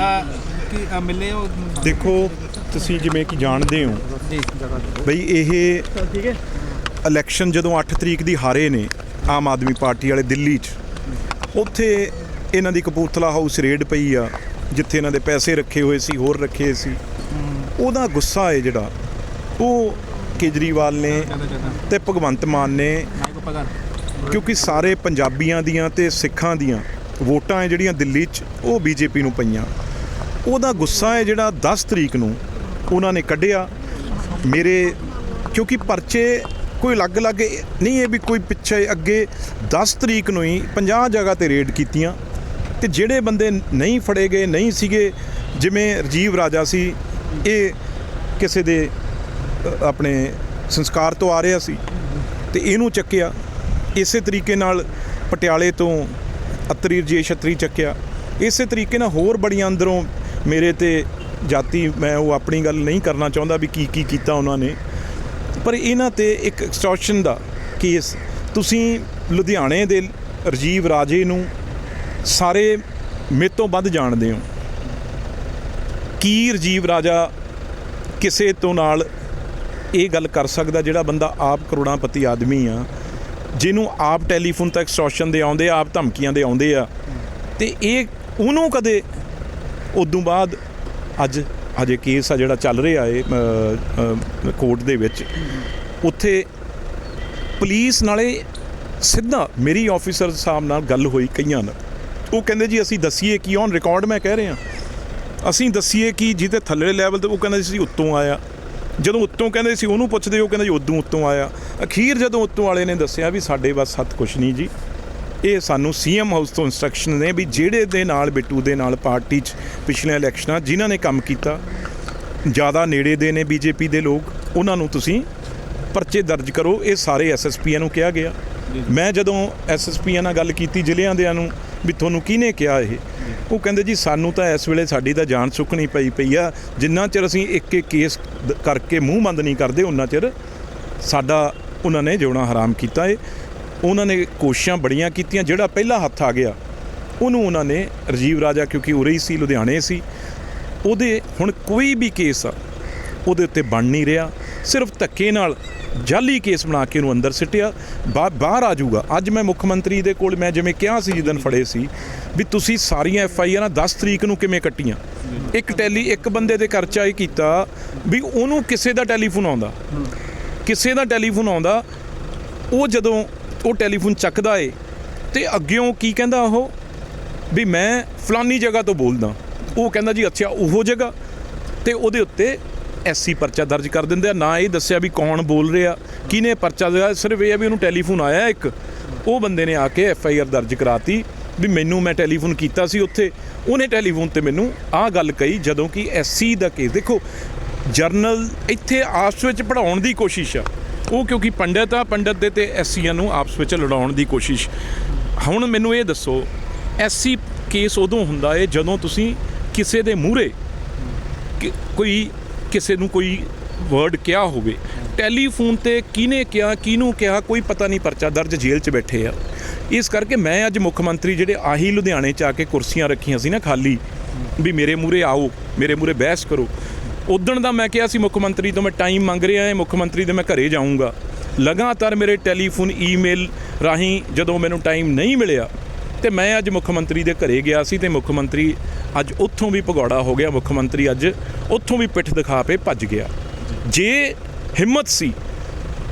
ਅ, ਕੀ ਅ, ਮਿਲੇ ਹੋ? ਦੇਖੋ ਤੁਸੀਂ ਜਿਵੇਂ ਕਿ ਜਾਣਦੇ ਹੋ ਬਈ ਇਹ ਠੀਕ ਹੈ। ਇਲੈਕਸ਼ਨ ਜਦੋਂ 8 ਤਰੀਕ ਦੀ ਹਾਰੇ ਨੇ ਆਮ ਆਦਮੀ ਪਾਰਟੀ ਵਾਲੇ ਦਿੱਲੀ 'ਚ ਉੱਥੇ ਇਹਨਾਂ ਦੀ ਕਪੂਰਥਲਾ ਹਾਊਸ ਰੇਡ ਪਈ ਆ ਜਿੱਥੇ ਇਹਨਾਂ ਦੇ ਪੈਸੇ ਰੱਖੇ ਹੋਏ ਸੀ ਹੋਰ ਰੱਖੇ ਸੀ। ਉਹਦਾ ਗੁੱਸਾ ਹੈ ਜਿਹੜਾ ਉਹ ਕੇਜਰੀਵਾਲ ਨੇ ਤੇ ਭਗਵੰਤ ਮਾਨ ਨੇ ਕਿਉਂਕਿ ਸਾਰੇ ਪੰਜਾਬੀਆਂ ਦੀਆਂ ਤੇ ਸਿੱਖਾਂ ਦੀਆਂ ਵੋਟਾਂ ਹੈ ਜਿਹੜੀਆਂ ਦਿੱਲੀ 'ਚ ਉਹ ਬੀਜੇਪੀ ਨੂੰ ਪਈਆਂ। ਉਹਦਾ ਗੁੱਸਾ ਹੈ ਜਿਹੜਾ 10 ਤਰੀਕ ਨੂੰ ਉਹਨਾਂ ਨੇ ਕੱਢਿਆ। ਮੇਰੇ ਕਿਉਂਕਿ ਪਰਚੇ ਕੋਈ ਅਲੱਗ-ਅਲੱਗ ਨਹੀਂ ਇਹ ਵੀ ਕੋਈ ਪਿੱਛੇ ਅੱਗੇ 10 ਤਰੀਕ ਨੂੰ ਹੀ 50 ਜਗ੍ਹਾ ਤੇ ਰੇਡ ਕੀਤੀਆਂ। ਤੇ ਜਿਹੜੇ ਬੰਦੇ ਨਹੀਂ ਫੜੇ ਗਏ, ਨਹੀਂ ਸੀਗੇ, ਜਿਵੇਂ ਰਜੀਵ ਰਾਜਾ ਸੀ, ਇਹ ਕਿਸੇ ਦੇ ਆਪਣੇ ਸੰਸਕਾਰ ਤੋਂ ਆ ਰਿਹਾ ਸੀ ਤੇ ਇਹਨੂੰ ਚੱਕਿਆ। ਇਸੇ ਤਰੀਕੇ ਨਾਲ ਪਟਿਆਲੇ ਤੋਂ ਅਤਰੀ ਰਜੇਸ਼ ਛਤਰੀ ਚੱਕਿਆ। ਇਸੇ ਤਰੀਕੇ ਨਾਲ ਹੋਰ ਬੜੀਆਂ ਅੰਦਰੋਂ ਮੇਰੇ ਤੇ ਜਾਤੀ ਮੈਂ ਉਹ ਆਪਣੀ ਗੱਲ ਨਹੀਂ ਕਰਨਾ ਚਾਹੁੰਦਾ ਵੀ ਕੀ ਕੀ ਕੀਤਾ ਉਹਨਾਂ ਨੇ। ਪਰ ਇਹਨਾਂ ਤੇ ਇੱਕ ਐਕਸਟੋਰਸ਼ਨ ਦਾ ਕੇਸ ਤੁਸੀਂ ਲੁਧਿਆਣੇ ਦੇ ਰਜੀਵ ਰਾਜੇ ਨੂੰ ਸਾਰੇ ਮੇਰੇ ਤੋਂ ਵੱਧ ਜਾਣਦੇ ਹੋ। ਕੀ ਰਜੀਵ ਰਾਜਾ ਕਿਸੇ ਤੋਂ ਨਾਲ ਇਹ ਗੱਲ ਕਰ ਸਕਦਾ ਜਿਹੜਾ ਬੰਦਾ ਆਪ ਕਰੋੜਾਪਤੀ ਆਦਮੀ ਆ, ਜਿਹਨੂੰ ਆਪ ਟੈਲੀਫੋਨ ਤੱਕ ਐਕਸਟੋਰਸ਼ਨ ਦੇ ਆਉਂਦੇ ਆ, ਆਪ ਧਮਕੀਆਂ ਦੇ ਆਉਂਦੇ ਆ? ਤੇ ਇਹ ਉਹਨੂੰ ਕਦੇ ਉਦੋਂ ਬਾਅਦ ਅੱਜ ਹਜੇ ਕੇਸ ਆ ਜਿਹੜਾ ਚੱਲ ਰਿਹਾ ਏ ਕੋਰਟ ਦੇ ਵਿੱਚ। ਉੱਥੇ ਪੁਲਿਸ ਨਾਲੇ ਸਿੱਧਾ ਮੇਰੀ ਆਫੀਸਰ ਸਾਹਿਬ ਨਾਲ ਗੱਲ ਹੋਈ ਕਈਆਂ ਨਾਲ। ਉਹ ਕਹਿੰਦੇ ਜੀ, ਅਸੀਂ ਦਸੀਏ ਕੀ ਔਨ ਰਿਕਾਰਡ ਮੈਂ ਕਹਿ ਰਿਹਾ। ਅਸੀਂ ਦਸੀਏ ਕਿ ਜਿਹਦੇ ਥੱਲੇ ਲੈਵਲ ਤੇ ਉਹ ਕਹਿੰਦਾ ਸੀ ਉੱਤੋਂ ਆਇਆ। ਜਦੋਂ ਉੱਤੋਂ ਕਹਿੰਦੇ ਸੀ ਉਹਨੂੰ ਪੁੱਛਦੇ, ਉਹ ਕਹਿੰਦਾ ਜੀ ਉਦੋਂ ਉੱਤੋਂ ਆਇਆ। ਅਖੀਰ ਜਦੋਂ ਉੱਤੋਂ ਵਾਲੇ ਨੇ ਦੱਸਿਆ ਵੀ ਸਾਡੇ ਬਸ ਹੱਥ ਕੁਛ ਨਹੀਂ ਜੀ। ਇਹ ਸਾਨੂੰ ਸੀਐਮ ਹਾਊਸ ਤੋਂ ਇਨਸਟਰਕਸ਼ਨ ਨੇ ਵੀ ਜਿਹੜੇ ਦੇ ਨਾਲ ਬਿੱਟੂ ਦੇ ਨਾਲ ਪਾਰਟੀ 'ਚ ਪਿਛਲੇ ਇਲੈਕਸ਼ਨਾਂ ਜਿਨ੍ਹਾਂ ਨੇ ਕੰਮ ਕੀਤਾ ਜ਼ਿਆਦਾ ਨੇੜੇ ਦੇ ਨੇ ਬੀਜੇਪੀ ਦੇ ਲੋਕ ਉਹਨਾਂ ਨੂੰ ਤੁਸੀਂ ਪਰਚੇ ਦਰਜ ਕਰੋ ਇਹ ਸਾਰੇ ਐਸਐਸਪੀਆਂ ਨੂੰ ਕਿਹਾ ਗਿਆ। ਮੈਂ ਜਦੋਂ ਐਸਐਸਪੀਆਂ ਨਾਲ ਗੱਲ ਕੀਤੀ ਜ਼ਿਲ੍ਹਿਆਂ ਦਿਆਂ ਨੂੰ ਵੀ ਤੁਹਾਨੂੰ ਕਿਹਨੇ ਕਿਹਾ ਇਹ? ਉਹ ਕਹਿੰਦੇ ਜੀ ਸਾਨੂੰ ਤਾਂ ਇਸ ਵੇਲੇ ਸਾਡੀ ਤਾਂ ਜਾਨ ਸੁੱਕਣੀ ਪਈ ਪਈ ਆ। ਜਿੰਨਾ ਚਿਰ ਅਸੀਂ ਇੱਕ ਇੱਕ ਕੇਸ ਦ- ਕਰਕੇ ਮੂੰਹ ਬੰਦ ਨਹੀਂ ਕਰਦੇ ਉਹਨਾਂ ਚਿਰ ਸਾਡਾ ਉਹਨਾਂ ਨੇ ਜਿਉਣਾ ਹਰਾਮ ਕੀਤਾ ਏ। ਉਹਨਾਂ ਨੇ ਕੋਸ਼ਿਸ਼ਾਂ ਬੜੀਆਂ ਕੀਤੀਆਂ, ਜਿਹੜਾ ਪਹਿਲਾ ਹੱਥ ਆ ਗਿਆ, ਉਹਨੂੰ ਉਹਨਾਂ ਨੇ ਰਜੀਵ ਰਾਜਾ, ਕਿਉਂਕਿ ਉਰੇ ਹੀ ਸੀ, ਲੁਧਿਆਣੇ ਸੀ, ਉਹਦੇ ਹੁਣ ਕੋਈ ਵੀ ਕੇਸ ਆ, ਉਹਦੇ ਉੱਤੇ ਬਣ ਨਹੀਂ ਰਿਹਾ, ਸਿਰਫ ਧੱਕੇ ਨਾਲ ਜਾਲੀ ਕੇਸ ਬਣਾ ਕੇ ਉਹਨੂੰ ਅੰਦਰ ਸਿੱਟਿਆ, ਬਾ- ਬਾਹਰ ਆ ਜਾਊਗਾ। ਅੱਜ ਮੈਂ ਮੁੱਖ ਮੰਤਰੀ ਦੇ ਕੋਲ, ਮੈਂ ਜਿਵੇਂ ਕਿਹਾ ਸੀ ਜਿੱਦਨ ਫੜੇ ਸੀ, ਵੀ ਤੁਸੀਂ ਸਾਰੀਆਂ ਐਫ ਆਈ ਆਰਾਂ 10 ਤਰੀਕ ਨੂੰ ਕਿਵੇਂ ਕੱਟੀਆਂ? ਇੱਕ ਟੈਲੀ, ਇੱਕ ਬੰਦੇ ਦੇ ਘਰ 'ਚ ਇਹ ਕੀਤਾ ਵੀ ਉਹਨੂੰ ਕਿਸੇ ਦਾ ਟੈਲੀਫੋਨ ਆਉਂਦਾ। ਕਿਸੇ ਦਾ ਟੈਲੀਫੋਨ ਆਉਂਦਾ, ਉਹ ਜਦੋਂ ਉਹ ਟੈਲੀਫੋਨ ਚੱਕਦਾ ਏ ਤੇ ਅੱਗਿਓਂ ਕੀ ਕਹਿੰਦਾ ਉਹ? ਵੀ ਮੈਂ ਫਲਾਨੀ ਜਗ੍ਹਾ ਤੋਂ ਬੋਲਦਾ। ਉਹ ਕਹਿੰਦਾ ਜੀ, ਅੱਛਾ, ਉਹ ਜਗ੍ਹਾ। ਤੇ ਉਹਦੇ ਉੱਤੇ ਐਸਸੀ ਪਰਚਾ ਦਰਜ ਕਰ ਦਿੰਦੇ ਆ। ਨਾ ਇਹ ਦੱਸਿਆ ਵੀ ਕੌਣ ਬੋਲ ਰਿਹਾ, ਕਿਹਨੇ ਪਰਚਾ ਦਿਆ ਸਿਰਫ ਇਹ ਆ ਵੀ ਉਹਨੂੰ ਟੈਲੀਫੋਨ ਆਇਆ ਇੱਕ। ਉਹ ਬੰਦੇ ਨੇ ਆ ਕੇ ਐਫ ਆਈ ਆਰ ਦਰਜ ਕਰਾਤੀ ਵੀ ਮੈਨੂੰ ਮੈਂ ਟੈਲੀਫੋਨ ਕੀਤਾ ਸੀ ਉੱਥੇ। ਉਹਨੇ ਟੈਲੀਫੋਨ ਤੇ ਮੈਨੂੰ ਆਹ ਗੱਲ ਕਹੀ ਜਦੋਂ ਕਿ ਐਸਸੀ ਦਾ ਕੇਸ। ਦੇਖੋ, ਜਰਨਲ ਇੱਥੇ ਆਪਸ ਵਿੱਚ ਪੜਾਉਣ ਦੀ ਕੋਸ਼ਿਸ਼ ਆ। ਉਹ ਕਿਉਂਕਿ ਪੰਡਤ ਆ, ਪੰਡਤ ਦੇ ਤੇ ਐਸਸੀਆਂ ਨੂੰ ਆਪਸ ਵਿੱਚ ਲੜਾਉਣ ਦੀ ਕੋਸ਼ਿਸ਼। ਹੁਣ ਮੈਨੂੰ ਇਹ ਦੱਸੋ ਐਸਸੀ ਕੇਸ ਉਦੋਂ ਹੁੰਦਾ ਏ ਜਦੋਂ ਤੁਸੀਂ ਕਿਸੇ ਦੇ ਮੂਹਰੇ ਕੋਈ ਕਿਸੇ ਨੂੰ ਕੋਈ ਵਰਡ ਕਿਹਾ ਹੋਵੇ। ਟੈਲੀਫੋਨ ਤੇ ਕਿਹਨੇ ਕਿਹਾ, ਕਿਹਨੂੰ ਕਿਹਾ, ਕੋਈ ਪਤਾ ਨਹੀਂ ਪਰਚਾ, ਦਰਜ ਜੇਲ੍ਹ 'ਚ ਬੈਠੇ ਆ। ਇਸ ਕਰਕੇ ਮੈਂ ਅੱਜ ਮੁੱਖ ਮੰਤਰੀ ਜਿਹੜੇ ਆਹੀ ਲੁਧਿਆਣੇ 'ਚ ਆ ਕੇ ਕੁਰਸੀਆਂ ਰੱਖੀਆਂ ਸੀ ਨਾ ਖਾਲੀ, ਵੀ ਮੇਰੇ ਮੂਹਰੇ ਆਓ, ਮੇਰੇ ਮੂਹਰੇ ਬਹਿਸ ਕਰੋ। ਉਦਣ ਦਾ ਮੈਂ ਕਿਹਾ ਸੀ ਮੁੱਖ ਮੰਤਰੀ ਤੋਂ ਮੈਂ ਟਾਈਮ ਮੰਗ ਰਿਹਾ ਹਾਂ, ਮੁੱਖ ਮੰਤਰੀ ਦੇ ਮੈਂ ਘਰੇ ਜਾਊਂਗਾ। ਲਗਾਤਾਰ ਮੇਰੇ ਟੈਲੀਫੋਨ ਈਮੇਲ ਰਾਹੀਂ ਜਦੋਂ ਮੈਨੂੰ ਟਾਈਮ ਨਹੀਂ ਮਿਲਿਆ, ਤੇ ਮੈਂ ਅੱਜ ਮੁੱਖ ਮੰਤਰੀ ਦੇ ਘਰੇ ਗਿਆ ਸੀ ਤੇ ਮੁੱਖ ਮੰਤਰੀ ਅੱਜ ਉੱਥੋਂ ਵੀ ਭਗੌੜਾ ਹੋ ਗਿਆ। ਮੁੱਖ ਮੰਤਰੀ ਅੱਜ ਉੱਥੋਂ ਵੀ ਪਿੱਠ ਦਿਖਾ ਕੇ ਭੱਜ ਗਿਆ। ਜੇ ਹਿੰਮਤ ਸੀ,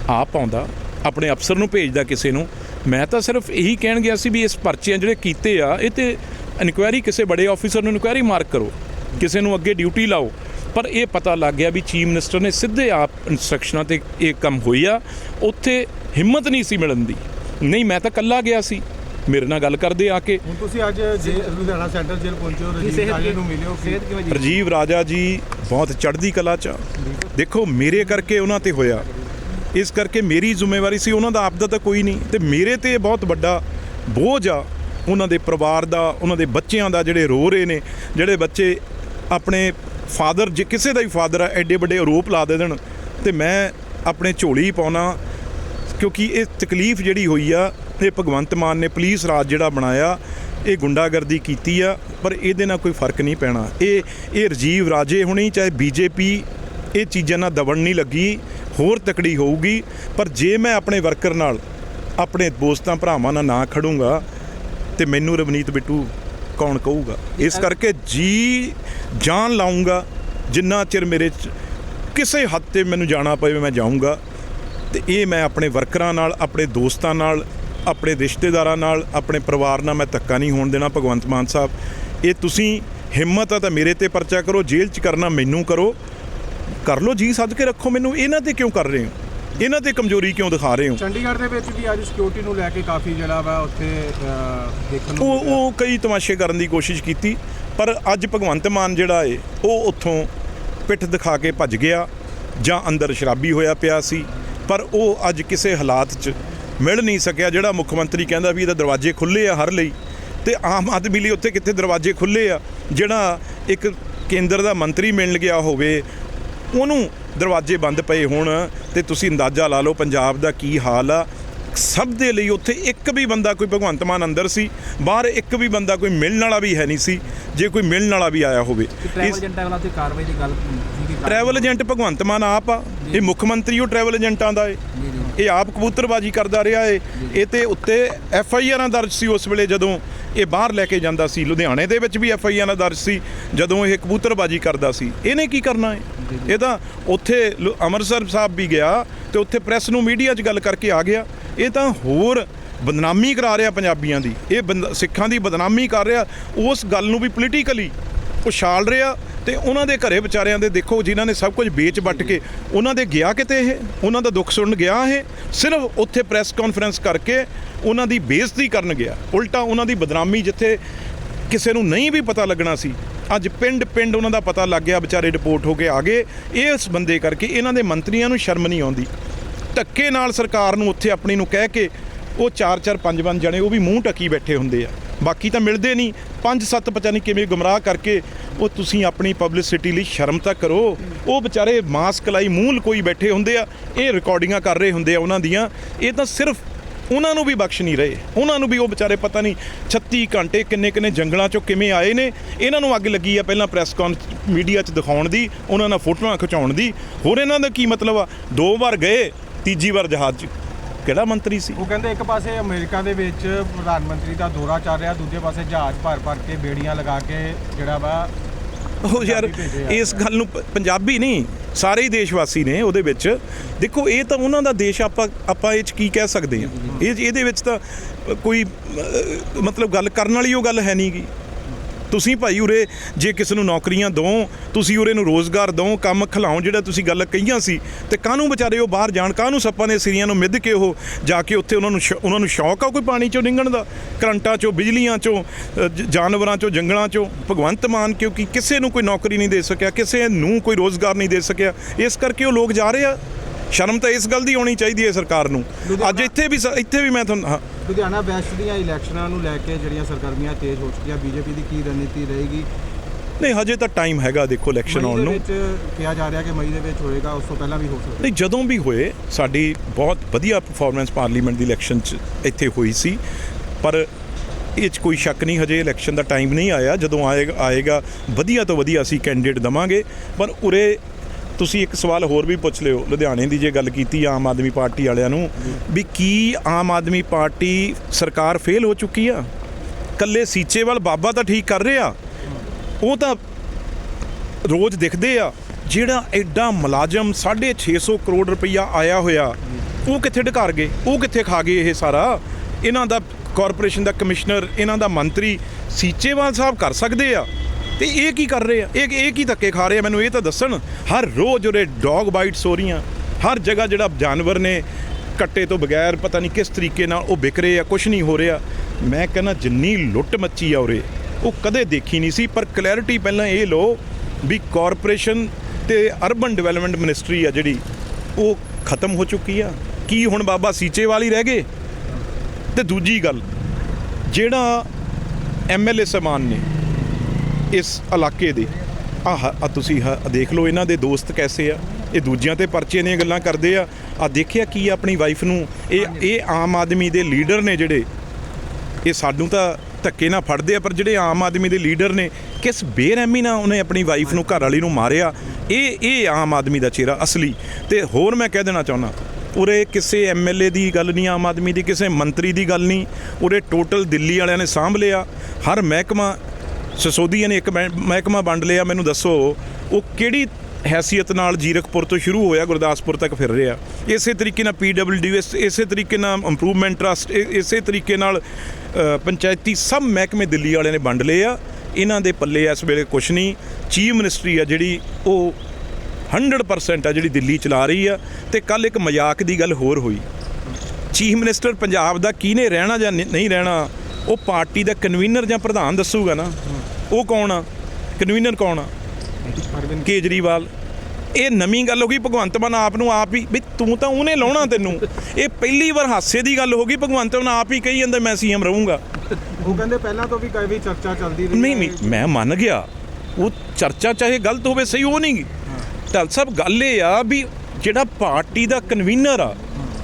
ਆਪ ਆਉਂਦਾ, ਆਪਣੇ ਅਫਸਰ ਨੂੰ ਭੇਜਦਾ ਕਿਸੇ ਨੂੰ, ਮੈਂ ਤਾਂ ਸਿਰਫ ਇਹੀ ਕਹਿਣ ਗਿਆ ਸੀ ਵੀ ਇਸ ਪਰਚੇ ਜਿਹੜੇ ਕੀਤੇ ਆ, ਇਹ ਤੇ ਇਨਕੁਆਇਰੀ ਕਿਸੇ ਬੜੇ ਆਫੀਸਰ ਨੂੰ ਇਨਕੁਆਇਰੀ ਮਾਰਕ ਕਰੋ। ਕਿਸੇ ਨੂੰ ਅੱਗੇ ਡਿਊਟੀ ਲਾਓ। ਪਰ ਇਹ ਪਤਾ ਲੱਗ ਗਿਆ ਵੀ ਚੀਫ ਮਿਨਿਸਟਰ ਨੇ ਸਿੱਧੇ ਆਪ ਇਨਸਟਰਕਸ਼ਨਾਂ ਤੇ ਇਹ ਕੰਮ ਹੋਈ ਆ ਉੱਥੇ ਹਿੰਮਤ ਨਹੀਂ ਸੀ ਮਿਲਣ ਦੀ। ਨਹੀਂ ਮੈਂ ਤਾਂ ਕੱਲਾ ਗਿਆ ਸੀ। ਮੇਰੇ ਨਾਲ ਗੱਲ ਕਰਦੇ ਆ ਕੇ। ਹੁਣ ਤੁਸੀਂ ਅੱਜ ਜੇ ਲੁਧਿਆਣਾ ਸੈਂਟਰ ਜੇਲ੍ਹ ਪਹੁੰਚੇ ਹੋ ਰਜੀਵ ਰਾਜੇ ਨੂੰ ਮਿਲੇ ਹੋ ਸਿਹਤ ਕਿਵੇਂ ਜੀ ਰਜੀਵ ਰਾਜਾ ਜੀ ਬਹੁਤ ਚੜ੍ਹਦੀ ਕਲਾ ਚ ਆ। ਦੇਖੋ ਮੇਰੇ ਕਰਕੇ ਉਹਨਾਂ ਤੇ ਹੋਇਆ। ਇਸ ਕਰਕੇ ਮੇਰੀ ਜ਼ਿੰਮੇਵਾਰੀ ਸੀ ਉਹਨਾਂ ਦਾ ਆਪਦਾ ਤਾਂ ਕੋਈ ਨਹੀਂ। ਤੇ ਮੇਰੇ ਤੇ ਇਹ ਬਹੁਤ ਵੱਡਾ ਬੋਝ ਆ। ਉਹਨਾਂ ਦੇ ਪਰਿਵਾਰ ਦਾ ਉਹਨਾਂ ਦੇ ਬੱਚਿਆਂ ਦਾ ਜਿਹੜੇ ਰੋ ਰਹੇ ਨੇ ਜਿਹੜੇ ਬੱਚੇ ਆਪਣੇ ਫਾਦਰ ਜੇ ਕਿਸੇ ਦਾ ਹੀ ਫਾਦਰ ਆ, ਐਡੇ ਵੱਡੇ ਆਰੋਪ ਲਾ ਦੇ ਦੇਣ ਤੇ ਮੈਂ ਆਪਣੇ ਝੋਲੀ ਪਾਉਣਾ, ਕਿਉਂਕਿ ਇਹ ਤਕਲੀਫ ਜਿਹੜੀ ਹੋਈ ਆ, ਇਹ ਭਗਵੰਤ ਮਾਨ ਨੇ ਪੁਲਿਸ ਰਾਜ ਜਿਹੜਾ ਬਣਾਇਆ, ਇਹ ਗੁੰਡਾਗਰਦੀ ਕੀਤੀ ਆ, ਪਰ ਇਹਦੇ ਨਾਲ ਕੋਈ ਫ਼ਰਕ ਨਹੀਂ ਪੈਣਾ। ਇਹ ਇਹ ਰਜੀਵ ਰਾਜੇ ਹੁਣੀ, ਚਾਹੇ ਬੀਜੇਪੀ, ਇਹ ਚੀਜ਼ਾਂ ਨਾਲ ਦਬਣ ਨਹੀਂ ਲੱਗੀ, ਹੋਰ ਤਕੜੀ ਹੋਊਗੀ, ਪਰ ਜੇ ਮੈਂ ਆਪਣੇ ਵਰਕਰ ਨਾਲ ਆਪਣੇ ਦੋਸਤਾਂ ਭਰਾਵਾਂ ਨਾਲ ਨਾ ਖੜੂੰਗਾ, ਤੇ ਮੈਨੂੰ ਰਵਨੀਤ ਬਿੱਟੂ ਕੌਣ ਕਹੂਗਾ? ਇਸ ਕਰਕੇ ਜੀ ਜਾਨ ਲਾਉਂਗਾ ਜਿੰਨਾ ਚਿਰ ਮੇਰੇ ਚ ਕਿਸੇ ਹੱਦ ਤੇ ਮੈਨੂੰ ਜਾਣਾ ਪਵੇ ਮੈਂ ਜਾਊਂਗਾ। ਤੇ ਇਹ ਮੈਂ ਆਪਣੇ ਵਰਕਰਾਂ ਨਾਲ ਆਪਣੇ ਦੋਸਤਾਂ ਨਾਲ ਆਪਣੇ ਰਿਸ਼ਤੇਦਾਰਾਂ ਨਾਲ ਆਪਣੇ ਪਰਿਵਾਰ ਨਾਲ ਮੈਂ ਧੱਕਾ ਨਹੀਂ ਹੋਣ ਦੇਣਾ ਭਗਵੰਤ ਮਾਨ ਸਾਹਿਬ। ਇਹ ਤੁਸੀਂ ਹਿੰਮਤ ਆ ਤਾਂ ਮੇਰੇ ਤੇ ਪਰਚਾ ਕਰੋ ਜੇਲ੍ਹ 'ਚ ਕਰਨਾ ਮੈਨੂੰ ਕਰੋ। ਕਰ ਲਓ ਜੀ ਸੱਦ ਕੇ ਰੱਖੋ ਮੈਨੂੰ ਇਹਨਾਂ ਤੇ ਕਿਉਂ ਕਰ ਰਹੇ ਹੋ? ਇਹਨਾਂ ਤੇ ਕਮਜ਼ੋਰੀ ਕਿਉਂ ਦਿਖਾ ਰਹੇ ਹੋ ਚੰਡੀਗੜ੍ਹ ਦੇ ਵਿੱਚ ਵੀ ਅੱਜ ਸਿਕਿਉਰਿਟੀ ਨੂੰ ਲੈ ਕੇ ਕਾਫੀ ਜਿਹੜਾ ਵਾ ਉੱਥੇ ਅਹ, ਦੇਖਣ ਨੂੰ ਉਹ ਮਿਲਿਆ। ਉਹ ਕਈ ਤਮਾਸ਼ੇ ਕਰਨ ਦੀ ਕੋਸ਼ਿਸ਼ ਕੀਤੀ ਪਰ ਅੱਜ ਭਗਵੰਤ ਮਾਨ ਜਿਹੜਾ ਏ ਉਹ ਉੱਥੋਂ ਪਿੱਠ ਦਿਖਾ ਕੇ ਭੱਜ ਗਿਆ ਜਾਂ ਅੰਦਰ ਸ਼ਰਾਬੀ ਹੋਇਆ ਪਿਆ ਸੀ ਪਰ ਉਹ ਅੱਜ ਕਿਸੇ ਹਾਲਾਤ 'ਚ ਮਿਲ ਨਹੀਂ ਸਕਿਆ ਜਿਹੜਾ ਮੁੱਖ ਮੰਤਰੀ ਕਹਿੰਦਾ ਵੀ ਇਹਦਾ ਦਰਵਾਜ਼ੇ ਖੁੱਲੇ ਆ ਹਰ ਲਈ ਤੇ ਆਮ ਆਦਮੀ ਲਈ ਉੱਥੇ ਕਿੱਥੇ ਦਰਵਾਜ਼ੇ ਖੁੱਲੇ ਆ ਜਿਹੜਾ ਇੱਕ ਕੇਂਦਰ ਦਾ ਮੰਤਰੀ ਮਿਲਣ ਗਿਆ ਹੋਵੇ ਉਹਨੂੰ ਦਰਵਾਜ਼ੇ ਬੰਦ ਪਏ ਹੋਣ ਤੇ ਤੁਸੀਂ ਅੰਦਾਜ਼ਾ ਲਾ ਲਓ ਪੰਜਾਬ ਦਾ ਕੀ ਹਾਲ ਆ। ਸਭ ਦੇ ਲਈ ਉੱਥੇ ਇੱਕ ਵੀ ਬੰਦਾ ਕੋਈ ਭਗਵੰਤ ਮਾਨ ਅੰਦਰ ਸੀ ਬਾਹਰ ਇੱਕ ਵੀ ਬੰਦਾ ਕੋਈ ਮਿਲਣ ਵਾਲਾ ਵੀ ਹੈ ਨਹੀਂ ਸੀ ਜੇ ਕੋਈ ਮਿਲਣ ਵਾਲਾ ਵੀ ਆਇਆ ਹੋਵੇ। ਟਰੈਵਲ ਏਜੰਟਾਂ ਵਾਲਾ ਤੇ ਕਾਰਵਾਈ ਦੀ ਗੱਲ ਟਰੈਵਲ ਏਜੰਟ ਭਗਵੰਤ ਮਾਨ ਆਪ ਆ ਇਹ ਮੁੱਖ ਮੰਤਰੀ ਉਹ ਟਰੈਵਲ ਏਜੰਟਾਂ ਦਾ ਏ। ਇਹ ਆਪ ਕਬੂਤਰਬਾਜੀ ਕਰਦਾ ਰਿਹਾ ਏ। ਇਹ ਤੇ ਉੱਤੇ ਐਫ ਆਈ ਆਰਾਂ ਦਰਜ ਸੀ ਉਸ ਵੇਲੇ ਜਦੋਂ ਇਹ ਬਾਹਰ ਲੈ ਕੇ ਜਾਂਦਾ ਸੀ। ਲੁਧਿਆਣੇ ਦੇ ਵਿੱਚ ਵੀ ਐਫ ਆਈ ਆਰਾਂ ਦਰਜ ਸੀ ਜਦੋਂ ਇਹ ਕਬੂਤਰਬਾਜੀ ਕਰਦਾ ਸੀ। ਇਹਨੇ ਕੀ ਕਰਨਾ ਹੈ ਇਹ ਤਾਂ ਉੱਥੇ ਲੁ- ਅੰਮ੍ਰਿਤਸਰ ਸਾਹਿਬ ਵੀ ਗਿਆ ਤੇ ਉੱਥੇ ਪ੍ਰੈਸ ਨੂੰ ਮੀਡੀਆ 'ਚ ਗੱਲ ਕਰਕੇ ਆ ਗਿਆ। ਇਹ ਤਾਂ ਹੋਰ ਬਦਨਾਮੀ ਕਰਾ ਰਿਹਾ ਪੰਜਾਬੀਆਂ ਦੀ। ਇਹ ਬੰਦ- ਸਿੱਖਾਂ ਦੀ ਬਦਨਾਮੀ ਕਰ ਰਿਹਾ। ਉਸ ਗੱਲ ਨੂੰ ਵੀ ਪੋਲੀਟੀਕਲੀ ਉਛਾਲ ਰਿਹਾ ਤੇ ਉਹਨਾਂ ਦੇ ਘਰੇ ਵਿਚਾਰਿਆਂ ਦੇ ਦੇਖੋ ਜਿਨ੍ਹਾਂ ਨੇ ਸਭ ਕੁਝ ਵੇਚ ਵੱਟ ਕੇ ਉਹਨਾਂ ਦੇ ਗਿਆ ਕਿਤੇ ਇਹ? ਉਹਨਾਂ ਦਾ ਦੁੱਖ ਸੁਣਨ ਗਿਆ ਇਹ? ਸਿਰਫ ਉੱਥੇ ਪ੍ਰੈਸ ਕਾਨਫਰੰਸ ਕਰਕੇ ਉਹਨਾਂ ਦੀ ਬੇਇੱਜ਼ਤੀ ਕਰਨ ਗਿਆ। ਉਲਟਾ ਉਹਨਾਂ ਦੀ ਬਦਨਾਮੀ ਜਿੱਥੇ ਕਿਸੇ ਨੂੰ ਨਹੀਂ ਵੀ ਪਤਾ ਲੱਗਣਾ ਸੀ। ਅੱਜ ਪਿੰਡ ਪਿੰਡ ਉਹਨਾਂ ਦਾ ਪਤਾ ਲੱਗ ਗਿਆ, ਵਿਚਾਰੇ ਰਿਪੋਰਟ ਹੋ ਕੇ ਆ ਗਏ। ਇਸ ਬੰਦੇ ਕਰਕੇ ਇਹਨਾਂ ਦੇ ਮੰਤਰੀਆਂ ਨੂੰ ਸ਼ਰਮ ਨਹੀਂ ਆਉਂਦੀ। ਧੱਕੇ ਨਾਲ ਸਰਕਾਰ ਨੂੰ ਉੱਥੇ ਆਪਣੀ ਨੂੰ ਕਹਿ ਕੇ ਉਹ ਚਾਰ ਚਾਰ ਪੰਜ ਪੰਜ ਜਣੇ ਉਹ ਵੀ ਮੂੰਹ ਟੱਕੀ ਬੈਠੇ ਹੁੰਦੇ ਆ। ਬਾਕੀ ਤਾਂ ਮਿਲਦੇ ਨਹੀਂ। ਪੰਜ ਸੱਤ ਪਤਾ ਨਹੀਂ ਕਿਵੇਂ ਗੁੰਮਰਾਹ ਕਰਕੇ ਉਹ ਤੁਸੀਂ ਆਪਣੀ ਪਬਲਿਸਿਟੀ ਲਈ ਸ਼ਰਮ ਤਾਂ ਕਰੋ। ਉਹ ਵਿਚਾਰੇ ਮਾਸਕ ਲਾਈ ਮੂੰਹ ਲਕੋਈ ਬੈਠੇ ਹੁੰਦੇ ਆ। ਇਹ ਰਿਕਾਰਡਿੰਗਾਂ ਕਰ ਰਹੇ ਹੁੰਦੇ ਆ ਉਹਨਾਂ ਦੀਆਂ। ਇਹ ਤਾਂ ਸਿਰਫ ਉਹਨਾਂ ਨੂੰ ਵੀ ਬਖਸ਼ ਨਹੀਂ ਰਹੇ। ਉਹਨਾਂ ਨੂੰ ਵੀ ਉਹ ਵਿਚਾਰੇ ਪਤਾ ਨਹੀਂ 36 ਘੰਟੇ ਕਿੰਨੇ ਕਿੰਨੇ ਜੰਗਲਾਂ ਚੋਂ ਕਿਵੇਂ ਆਏ ਨੇ। ਇਹਨਾਂ ਨੂੰ ਅੱਗ ਲੱਗੀ ਆ ਪਹਿਲਾਂ ਪ੍ਰੈਸ ਕਾਨ ਮੀਡੀਆ 'ਚ ਦਿਖਾਉਣ ਦੀ, ਉਹਨਾਂ ਨਾਲ ਫੋਟੋਆਂ ਖਿਚਾਉਣ ਦੀ। ਹੋਰ ਇਹਨਾਂ ਦਾ ਕੀ ਮਤਲਬ ਆ? ਦੋ ਵਾਰ ਗਏ, ਤੀਜੀ ਵਾਰ ਜਹਾਜ਼ 'ਚ। ਕਿਹੜਾ ਮੰਤਰੀ ਸੀ? ਉਹ ਕਹਿੰਦੇ ਇੱਕ ਪਾਸੇ ਅਮਰੀਕਾ ਦੇ ਵਿੱਚ ਪ੍ਰਧਾਨ ਮੰਤਰੀ ਦਾ ਦੌਰਾ ਚੱਲ ਰਿਹਾ, ਦੂਜੇ ਪਾਸੇ ਜਹਾਜ਼ ਭਰ ਭਰ ਕੇ ਬੇੜੀਆਂ ਲਗਾ ਕੇ ਜਿਹੜਾ ਵਾ ਉਹ ਯਾਰ ਆ। ਇਸ ਗੱਲ ਨੂੰ ਪੰਜਾਬੀ ਨਹੀਂ ਸਾਰੇ ਹੀ ਦੇਸ਼ਵਾਸੀ ਨੇ ਉਹਦੇ ਵਿੱਚ। ਦੇਖੋ ਇਹ ਤਾਂ ਉਹਨਾਂ ਦਾ ਦੇਸ਼ ਆਪਾਂ ਆਪਾਂ ਇਹ ਚ ਕੀ ਕਹਿ ਸਕਦੇ ਹਾਂ? ਇਹ ਇਹਦੇ ਵਿੱਚ ਤਾਂ ਕੋਈ ਮਤਲਬ ਗੱਲ ਕਰਨ ਵਾਲੀ ਉਹ ਗੱਲ ਹੈ ਨਹੀਂ ਗੀ ਤੁਸੀਂ ਭਾਈ ਉਰੇ ਜੇ ਕਿਸ ਨੂੰ ਨੌਕਰੀਆਂ ਦੋ ਤੁਸੀਂ ਉਰੇ ਨੂੰ ਰੋਜ਼ਗਾਰ ਦੋ ਕੰਮ ਖਿਲਾਓ ਜਿਹੜਾ ਤੁਸੀਂ ਗੱਲ ਕਹੀਆਂ ਸੀ ਤੇ ਕਾਹਨੂੰ ਵਿਚਾਰੇ ਉਹ ਬਾਹਰ ਜਾਣ ਕਾਹਨੂੰ ਸੱਪਾਂ ਦੇ ਸਿਰੀਆਂ ਨੂੰ ਮਿੱਧ ਕੇ ਉਹ ਜਾ ਕੇ ਉੱਥੇ ਉਹਨਾਂ ਨੂੰ ਸ਼- ਉਹਨਾਂ ਨੂੰ ਸ਼ੌਕ ਆ ਕੋਈ ਪਾਣੀ ਚੋਂ ਨਿੰਗਣ ਦਾ? ਕਰੰਟਾਂ ਚੋਂ ਬਿਜਲੀਆਂ ਚੋਂ ਅ, ਜਾਨਵਰਾਂ ਚੋਂ ਜੰਗਲਾਂ ਚੋਂ ਭਗਵੰਤ ਮਾਨ ਕਿਉਂਕਿ ਕਿਸੇ ਨੂੰ ਕੋਈ ਨੌਕਰੀ ਨਹੀਂ ਦੇ ਸਕਿਆ ਕਿਸੇ ਨੂੰ ਕੋਈ ਰੋਜ਼ਗਾਰ ਨਹੀਂ ਦੇ ਸਕਿਆ ਇਸ ਕਰਕੇ ਉਹ ਲੋਕ ਜਾ ਰਹੇ ਆ। ਸ਼ਰਮ ਤਾਂ ਇਸ ਗੱਲ ਦੀ ਆਉਣੀ ਚਾਹੀਦੀ ਹੈ ਸਰਕਾਰ ਨੂੰ। ਅੱਜ ਇੱਥੇ ਵੀ ਇੱਥੇ ਵੀ ਮੈਂ ਤੁਹਾਨੂੰ ਹਾਂ। ਲੁਧਿਆਣਾ ਵੈਸਟ ਦੀਆਂ ਇਲੈਕਸ਼ਨਾਂ ਨੂੰ ਲੈ ਕੇ ਜਿਹੜੀਆਂ ਸਰਗਰਮੀਆਂ ਤੇਜ਼ ਹੋ ਚੁੱਕੀਆਂ ਬੀਜੇਪੀ ਦੀ ਕੀ ਰਣਨੀਤੀ ਰਹੇਗੀ? ਨਹੀਂ ਹਜੇ ਤਾਂ ਟਾਈਮ ਹੈਗਾ ਦੇਖੋ ਇਲੈਕਸ਼ਨ ਆਉਣ ਨੂੰ। ਵਿੱਚ ਕਿਹਾ ਜਾ ਰਿਹਾ ਕਿ ਮਈ ਦੇ ਵਿੱਚ ਹੋਏਗਾ ਉਸ ਤੋਂ ਪਹਿਲਾਂ ਵੀ ਹੋ ਸਕਦਾ। ਨਹੀਂ ਜਦੋਂ ਵੀ ਹੋਏ ਸਾਡੀ ਬਹੁਤ ਵਧੀਆ ਪਰਫਾਰਮੈਂਸ ਪਾਰਲੀਮੈਂਟ ਦੀ ਇਲੈਕਸ਼ਨ 'ਚ ਇੱਥੇ ਹੋਈ ਸੀ। ਪਰ ਇਹ 'ਚ ਕੋਈ ਸ਼ੱਕ ਨਹੀਂ ਹਜੇ ਇਲੈਕਸ਼ਨ ਦਾ ਟਾਈਮ ਨਹੀਂ ਆਇਆ। ਜਦੋਂ ਆਏਗਾ ਆਏਗਾ ਵਧੀਆ ਤੋਂ ਵਧੀਆ ਅਸੀਂ ਕੈਂਡੀਡੇਟ ਦਵਾਂਗੇ। ਪਰ ਉਰੇ ਤੁਸੀਂ ਇੱਕ ਸਵਾਲ ਹੋਰ ਵੀ ਪੁੱਛ ਲਿਓ, ਲੁਧਿਆਣੇ ਦੀ ਜੇ ਗੱਲ ਕੀਤੀ ਆਮ ਆਦਮੀ ਪਾਰਟੀ ਵਾਲਿਆਂ ਨੂੰ, ਵੀ ਕੀ ਆਮ ਆਦਮੀ ਪਾਰਟੀ ਸਰਕਾਰ ਫੇਲ ਹੋ ਚੁੱਕੀ ਆ? ਕੱਲੇ ਸੀਚੇਵਾਲ ਬਾਬਾ ਤਾਂ ਠੀਕ ਕਰ ਰਿਹਾ, ਉਹ ਤਾਂ ਰੋਜ਼ ਦਿਖਦੇ ਆ, ਜਿਹੜਾ ਐਡਾ ਮੁਲਾਜ਼ਮ 650 ਕਰੋੜ ਰੁਪਈਆ ਆਇਆ ਹੋਇਆ, ਉਹ ਕਿੱਥੇ ਢਕਾਰ ਗਏ, ਉਹ ਕਿੱਥੇ ਖਾ ਗਏ ਇਹ ਸਾਰਾ? ਇਹਨਾਂ ਦਾ ਕਾਰਪੋਰੇਸ਼ਨ ਦਾ ਕਮਿਸ਼ਨਰ ਇਹਨਾਂ ਦਾ ਮੰਤਰੀ ਸੀਚੇਵਾਲ ਸਾਹਿਬ ਕਰ ਸਕਦੇ ਆ? ਤੇ ਇਹ ਕੀ ਕਰ ਰਹੇ ਆ? ਇਹ ਇਹ ਕੀ ਧੱਕੇ ਖਾ ਰਹੇ ਆ? ਮੈਨੂੰ ਇਹ ਤਾਂ ਦੱਸਣ, ਹਰ ਰੋਜ਼ ਉਹਦੇ ਡੌਗ ਬਾਈਟਸ ਹੋ ਰਹੀਆਂ। ਹਰ ਜਗ੍ਹਾ ਜਿਹੜਾ ਜਾਨਵਰ ਨੇ ਕੱਟੇ ਤੋਂ ਬਗੈਰ ਪਤਾ ਨਹੀਂ ਕਿਸ ਤਰੀਕੇ ਨਾਲ ਉਹ ਵਿਕ ਰਹੇ ਆ ਕੁਝ ਨਹੀਂ ਹੋ ਰਿਹਾ। ਮੈਂ ਕਹਿੰਦਾ, ਜਿੰਨੀ ਲੁੱਟ ਮੱਚੀ ਆ ਉਰੇ, ਉਹ ਕਦੇ ਦੇਖੀ ਨਹੀਂ ਸੀ। ਪਰ ਕਲੈਰਿਟੀ ਪਹਿਲਾਂ ਇਹ ਲਓ ਵੀ ਕਾਰਪੋਰੇਸ਼ਨ ਤੇ ਅਰਬਨ ਡਿਵੈਲਪਮੈਂਟ ਮਿਨਿਸਟਰੀ ਆ ਜਿਹੜੀ, ਉਹ ਖਤਮ ਹੋ ਚੁੱਕੀ ਆ। ਕੀ ਹੁਣ ਬਾਬਾ ਸੀਚੇਵਾਲ ਹੀ ਰਹਿ ਗਏ? ਤੇ ਦੂਜੀ ਗੱਲ, ਜਿਹੜਾ ਐਮਐਲਏ ਸਮਾਨ ਨੇ ਇਸ ਇਲਾਕੇ ਦੇ। ਆਹ, ਆ ਤੁਸੀਂ ਆਹ ਦੇਖ ਲਓ ਇਹਨਾਂ ਦੇ ਦੋਸਤ ਕੈਸੇ ਆ। ਇਹ ਦੂਜਿਆਂ ਤੇ ਪਰਚੇ ਦੀਆਂ ਗੱਲਾਂ ਕਰਦੇ ਆ। ਆ ਦੇਖਿਆ ਕੀ ਆ ਆਪਣੀ ਵਾਈਫ ਨੂੰ? ਇਹ ਇਹ ਆਮ ਆਦਮੀ ਦੇ ਲੀਡਰ ਨੇ ਜਿਹੜੇ। ਇਹ ਸਾਨੂੰ ਤਾਂ ਧੱਕੇ ਨਾਲ ਫੜਦੇ ਆ, ਪਰ ਜਿਹੜੇ ਆਮ ਆਦਮੀ ਦੇ ਲੀਡਰ ਨੇ, ਕਿਸ ਬੇਰਹਿਮੀ ਨਾਲ ਉਹਨੇ ਆਪਣੀ ਵਾਈਫ ਨੂੰ ਘਰ ਵਾਲੀ ਨੂੰ ਮਾਰਿਆ? ਇਹ ਇਹ ਆਮ ਆਦਮੀ ਦਾ ਚਿਹਰਾ ਅਸਲੀ। ਤੇ ਹੋਰ ਮੈਂ ਕਹਿ ਦੇਣਾ ਚਾਹੁੰਦਾ, ਉਰੇ ਕਿਸੇ ਐਮਐਲਏ ਦੀ ਗੱਲ ਨਹੀਂ, ਆਮ ਆਦਮੀ ਦੀ, ਕਿਸੇ ਮੰਤਰੀ ਦੀ ਗੱਲ ਨਹੀਂ। ਉਰੇ ਟੋਟਲ ਦਿੱਲੀ ਵਾਲਿਆਂ ਨੇ ਸਾਂਭ ਲਿਆ। ਹਰ ਮਹਿਕਮਾ ਸਿਸੋਦੀਆ ਨੇ ਇੱਕ ਮਹਿ- ਮਹਿਕਮਾ ਵੰਡ ਲਿਆ, ਮੈਨੂੰ ਦੱਸੋ, ਉਹ ਕਿਹੜੀ ਹੈਸੀਅਤ ਨਾਲ ਜੀਰਕਪੁਰ ਤੋਂ ਸ਼ੁਰੂ ਹੋਇਆ, ਗੁਰਦਾਸਪੁਰ ਤੱਕ ਫਿਰ ਰਿਹਾ? ਇਸੇ ਤਰੀਕੇ ਨਾਲ ਪੀਡਬਲਯੂ ਇਸੇ ਤਰੀਕੇ ਨਾਲ ਇੰਪਰੂਵਮੈਂਟ ਟਰਸਟ ਇਸੇ ਤਰੀਕੇ ਨਾਲ ਪੰਚਾਇਤੀ ਸਭ ਮਹਿਕਮੇ ਦਿੱਲੀ ਵਾਲਿਆਂ ਨੇ ਵੰਡ ਲਏ ਆ। ਇਹਨਾਂ ਦੇ ਪੱਲੇ ਇਸ ਵੇਲੇ ਕੁਛ ਨਹੀਂ। ਚੀਫ ਮਿਨਿਸਟਰੀ ਆ ਜਿਹੜੀ, ਉਹ 100% ਆ ਜਿਹੜੀ ਦਿੱਲੀ ਚਲਾ ਰਹੀ ਆ। ਤੇ ਕੱਲ ਇੱਕ ਮਜ਼ਾਕ ਦੀ ਗੱਲ ਹੋਰ ਹੋਈ। ਚੀਫ ਮਿਨਿਸਟਰ ਪੰਜਾਬ ਦਾ ਕਿਹਨੇ ਰਹਿਣਾ ਜਾਂ ਨਹੀਂ ਰਹਿਣਾ? ਉਹ ਪਾਰਟੀ ਦਾ ਕਨਵੀਨਰ ਜਾਂ ਪ੍ਰਧਾਨ ਦੱਸੂਗਾ ਨਾ ਉਹ ਕੌਣ ਆ? ਕਨਵੀਨਰ ਕੌਣ ਆ? ਅਰਵਿੰਦ ਕੇਜਰੀਵਾਲ। ਇਹ ਨਵੀਂ ਗੱਲ ਹੋ ਗਈ ਭਗਵੰਤ ਮਾਨ ਆਪ ਨੂੰ ਆਪ ਹੀ ਵੀ ਤੂੰ ਤਾਂ ਉਹਨੇ ਲਾਉਣਾ ਤੈਨੂੰ। ਇਹ ਪਹਿਲੀ ਵਾਰ ਹਾਸੇ ਦੀ ਗੱਲ ਹੋ ਗਈ ਭਗਵੰਤ ਮਾਨ ਆਪ ਹੀ ਕਹੀ ਜਾਂਦਾ ਮੈਂ ਸੀਐਮ ਰਹੂੰਗਾ। ਉਹ ਕਹਿੰਦੇ ਪਹਿਲਾਂ ਤੋਂ ਵੀ ਕਈ ਚਰਚਾ ਚੱਲਦੀ ਰਹੀ ਨਹੀਂ। ਨਹੀਂ ਮੈਂ ਮੰਨ ਗਿਆ। ਉਹ ਚਰਚਾ ਚਾਹੇ ਗਲਤ ਹੋਵੇ ਸਹੀ ਉਹ ਨਹੀਂ। ਢਲ ਸਾਹਿਬ ਗੱਲ ਇਹ ਆ ਵੀ ਜਿਹੜਾ ਪਾਰਟੀ ਦਾ ਕਨਵੀਨਰ ਆ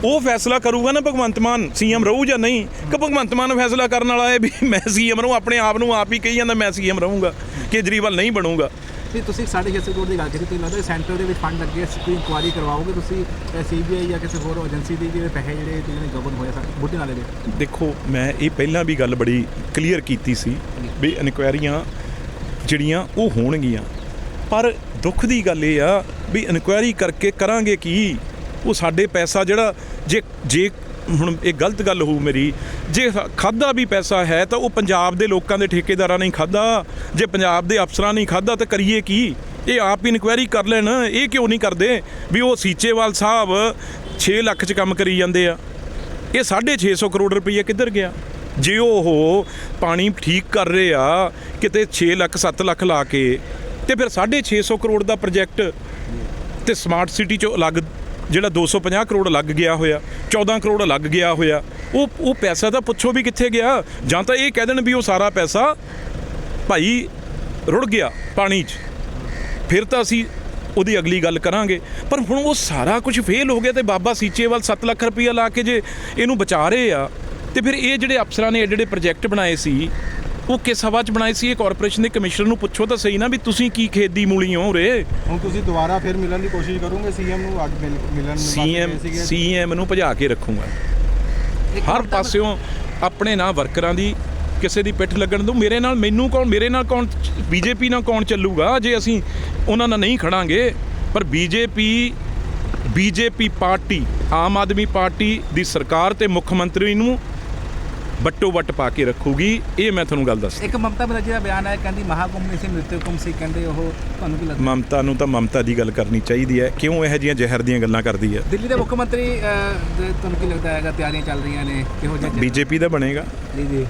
ਉਹ ਫੈਸਲਾ ਕਰੂਗਾ ਨਾ ਭਗਵੰਤ ਮਾਨ ਸੀਐਮ ਰਹੂ ਜਾਂ ਨਹੀਂ? ਕਿ ਭਗਵੰਤ ਮਾਨ ਫੈਸਲਾ ਕਰਨ ਵਾਲਾ ਹੈ ਵੀ ਮੈਂ ਸੀਐਮ ਰਹੂੰ ਆਪਣੇ ਆਪ ਨੂੰ ਆਪ ਹੀ ਕਹੀ ਜਾਂਦਾ ਮੈਂ ਸੀਐਮ ਰਹੂੰਗਾ ਕੇਜਰੀਵਾਲ ਨਹੀਂ ਬਣੂਗਾ। ਤੇ ਤੁਸੀਂ 6.5 ਕਰੋੜ ਦੀ ਗੱਲ ਕੀਤੀ ਲੱਗਦਾ ਸੈਂਟਰ ਦੇ ਵਿੱਚ ਫੰਡ ਲੱਗੇ ਕੋਈ ਇਨਕੁਆਰੀ ਕਰਵਾਓਗੇ ਤੁਸੀਂ ਸੀਬੀਆਈ ਜਾਂ ਕਿਸੇ ਹੋਰ ਏਜੰਸੀ ਦੀ ਜਿਹੜੇ ਪੈਸੇ ਜਿਹੜੇ ਜਿਹਨੇ ਗਬਨ ਹੋਏ ਸਨ ਬੁੱਢੇ ਨਾਲੇ ਦੇ? ਦੇਖੋ ਮੈਂ ਇਹ ਪਹਿਲਾਂ ਵੀ ਗੱਲ ਬੜੀ ਕਲੀਅਰ ਕੀਤੀ ਸੀ ਵੀ ਇਨਕੁਆਇਰੀਆਂ ਜਿਹੜੀਆਂ ਉਹ ਹੋਣਗੀਆਂ। ਪਰ ਦੁੱਖ ਦੀ ਗੱਲ ਇਹ ਆ ਵੀ ਇਨਕੁਆਇਰੀ ਕਰਕੇ ਕਰਾਂਗੇ ਕੀ? ਉਹ ਸਾਡੇ ਪੈਸਾ ਜਿਹੜਾ ਜੇ ਜੇ ਹੁਣ ਇਹ ਗਲਤ ਗੱਲ ਹੋਊ ਮੇਰੀ, ਜੇ ਖਾਦਾ ਵੀ ਪੈਸਾ ਹੈ ਤਾਂ ਉਹ ਪੰਜਾਬ ਦੇ ਲੋਕਾਂ ਦੇ ਠੇਕੇਦਾਰਾਂ ਨੇ ਖਾਦਾ ਜੇ ਪੰਜਾਬ ਦੇ ਅਫਸਰਾਂ ਨੇ ਖਾਦਾ ਤਾਂ ਕਰੀਏ ਕੀ? ਇਹ ਆਪ ਹੀ ਇਨਕੁਆਇਰੀ ਕਰ ਲੈਣ, ਇਹ ਕਿਉਂ ਨਹੀਂ ਕਰਦੇ ਵੀ ਉਹ ਸੀਚੇਵਾਲ ਸਾਹਿਬ 6 ਲੱਖ ਚ ਕੰਮ ਕਰੀ ਜਾਂਦੇ ਆ? ਇਹ 650 ਕਰੋੜ ਰੁਪਈਆ ਕਿੱਧਰ ਗਿਆ? ਜੇ ਉਹ ਪਾਣੀ ਠੀਕ ਕਰ ਰਹੇ ਆ, ਕਿਤੇ 6 ਲੱਖ 7 ਲੱਖ ਲਾ ਕੇ, ਤੇ ਫਿਰ 650 ਕਰੋੜ ਦਾ ਪ੍ਰੋਜੈਕਟ ਤੇ ਸਮਾਰਟ ਸਿਟੀ ਚੋਂ ਅਲੱਗ ਜਿਹੜਾ 250 ਕਰੋੜ ਲੱਗ ਗਿਆ ਹੋਇਆ 14 ਕਰੋੜ ਲੱਗ ਗਿਆ ਹੋਇਆ, ਉਹ ਉਹ ਪੈਸਾ ਤਾਂ ਪੁੱਛੋ ਵੀ ਕਿੱਥੇ ਗਿਆ? ਜਾਂ ਤਾਂ ਇਹ ਕਹਿ ਦੇਣ ਵੀ ਉਹ ਸਾਰਾ ਪੈਸਾ ਭਾਈ ਰੁੜ ਗਿਆ ਪਾਣੀ 'ਚ। ਫਿਰ ਤਾਂ ਅਸੀਂ ਉਹਦੀ ਅਗਲੀ ਗੱਲ ਕਰਾਂਗੇ। ਪਰ ਹੁਣ ਉਹ ਸਾਰਾ ਕੁਝ ਫੇਲ ਹੋ ਗਿਆ ਤੇ ਬਾਬਾ ਸੀਚੇਵਾਲ 7 ਲੱਖ ਰੁਪਈਆ ਲਾ ਕੇ ਜੇ ਇਹਨੂੰ ਬਚਾ ਰਹੇ ਆ, ਤੇ ਫਿਰ ਇਹ ਜਿਹੜੇ ਅਫਸਰਾਂ ਨੇ ਐਡੇ ਐਡੇ ਪ੍ਰੋਜੈਕਟ ਬਣਾਏ ਸੀ ਉਹ ਕਿਸ ਹਵਾ 'ਚ ਬਣਾਏ ਸੀ ਇਹ ਕਾਰਪੋਰੇਸ਼ਨ ਦੇ ਕਮਿਸ਼ਨਰ ਨੂੰ ਪੁੱਛੋ ਤਾਂ ਸਹੀ ਨਾ ਵੀ ਤੁਸੀਂ ਕੀ ਖੇਤੀ ਮੂਲੀ ਹੋ ਰੇ ਹੁਣ ਤੁਸੀਂ ਦੁਬਾਰਾ ਫਿਰ ਮਿਲਣ ਦੀ ਕੋਸ਼ਿਸ਼ ਕਰੋਗੇ ਸੀਐਮ ਨੂੰ ਅੱਜ ਮਿਲ- ਮਿਲਣ ਸੀਐਮ। ਸੀਐਮ ਨੂੰ ਭਜਾ ਕੇ ਰੱਖੂਗਾ। ਹਰ ਪਾਸਿਓਂ ਆਪਣੇ ਨਾਲ ਵਰਕਰਾਂ ਦੀ ਕਿਸੇ ਦੀ ਪਿੱਠ ਲੱਗਣ ਤੋਂ ਮੇਰੇ ਨਾਲ ਮੈਨੂੰ ਕੌਣ ਮੇਰੇ ਨਾਲ ਕੌਣ ਬੀਜੇਪੀ ਨਾਲ ਕੌਣ ਚੱਲੂਗਾ? ਜੇ ਅਸੀਂ ਉਹਨਾਂ ਨਾਲ ਨਹੀਂ ਖੜਾਂਗੇ ਪਰ BJP BJP party Aam Aadmi party ਦੀ ਸਰਕਾਰ ਤੇ ਮੁੱਖ ਮੰਤਰੀ ਨੂੰ ਬੱਟੋ ਬੱਟ ਪਾ ਕੇ ਰੱਖੂਗੀ ਇਹ ਮੈਂ ਤੁਹਾਨੂੰ ਗੱਲ ਦੱਸ ਇੱਕ ਮਮਤਾ ਬਨਰਜੀ ਦਾ ਬਿਆਨ ਹੈ ਕਹਿੰਦੀ ਮਹਾਕੁੰਭ ਨਹੀਂ ਸੀ ਮ੍ਰਿਤੂ ਕੁੰਭ ਸੀ ਕਹਿੰਦੇ ਉਹ ਤੁਹਾਨੂੰ ਕੀ ਲੱਗਦਾ? ਮਮਤਾ ਨੂੰ ਤਾਂ ਮਮਤਾ ਦੀ ਗੱਲ ਕਰਨੀ ਚਾਹੀਦੀ ਹੈ। ਕਿਉਂ ਇਹੋ ਜਿਹੀਆਂ ਜ਼ਹਿਰ ਦੀਆਂ ਗੱਲਾਂ ਕਰਦੀ ਹੈ? ਦਿੱਲੀ ਦੇ ਮੁੱਖ ਮੰਤਰੀ ਤੁਹਾਨੂੰ ਕੀ ਲੱਗਦਾ ਹੈਗਾ ਤਿਆਰੀਆਂ ਚੱਲ ਰਹੀਆਂ ਨੇ ਕਿਹੋ ਜਿਹਾ ਬੀਜੇਪੀ ਦਾ ਬਣੇਗਾ। ਜੀ ਜੀ।